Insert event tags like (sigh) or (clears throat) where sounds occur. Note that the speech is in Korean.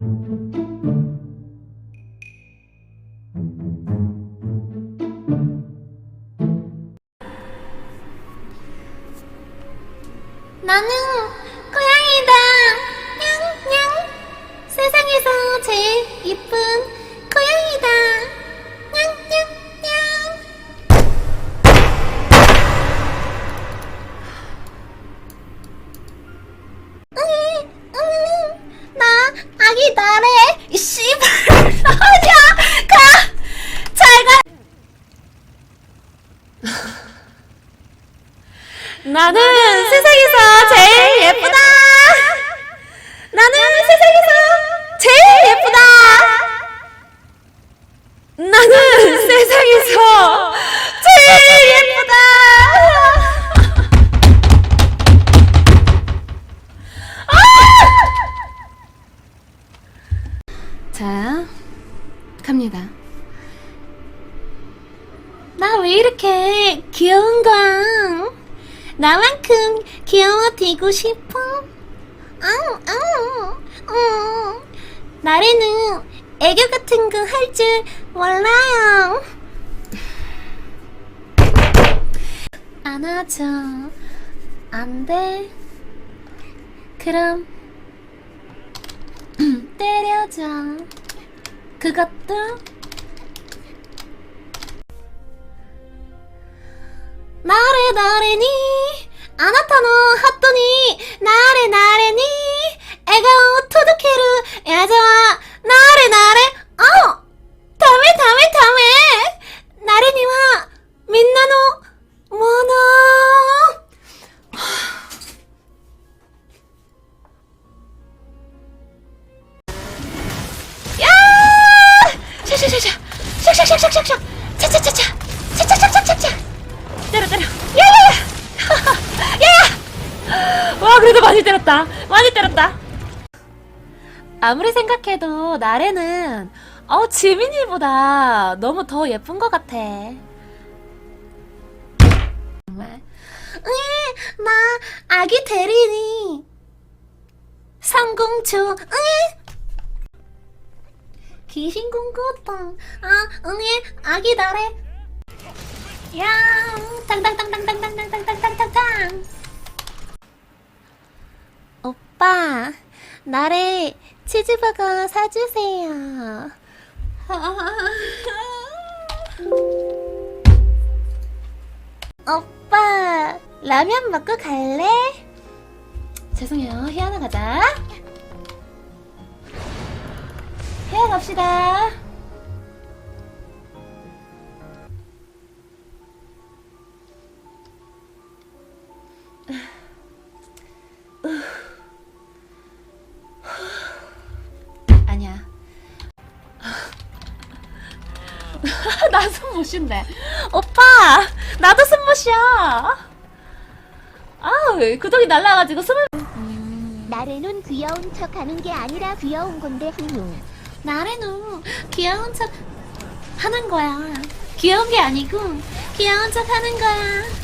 나는 고양이다. (laughs) 나는 세상에서 제일 예쁘다. 나는 세상에서 제일 예쁘다. 나는 세상에서 제일 예쁘다. 자, 갑니다. 나왜 이렇게 귀여운 거야? 나만큼 귀여워지고 싶어? 응, 응, 응. 나래는 애교 같은 거 할 줄 몰라요. 안아줘. 안 돼. 그럼, (clears throat) 때려줘. 그것도 나래 나래니 아나타노 핫도니 나래 나래니 에가오 토도케루 야자와 나래 나래 어 다메 다메 다메 나래니와 민나노 모노 야 샤샤샤샤 샥샥샥샥샥 차차차차 차차차차차차 그래도 많이 때렸다. 많이 때렸다. 아무리 생각해도 나래는 어 지민이보다 너무 더 예쁜 것 같아. 정말. 으이, 나 아기 대리니. 성공초 으이. 귀신 꿈꿨다 아 응애 아기 나래. 야, 땅땅땅땅땅땅땅땅땅땅땅땅. 오빠, 나래 치즈버거 사주세요. (laughs) 오빠, 라면 먹고 갈래? 죄송해요, 희연아 가자. 희연 갑시다. 나 숨못 쉰대. 오빠, 나도 숨못 쉬어. 아우, 구덩이 날라가지고 숨을. 나래는 귀여운 척 하는 게 아니라 귀여운 건데 훈우. 나래는 귀여운 척 하는 거야. 귀여운 게 아니고 귀여운 척 하는 거야.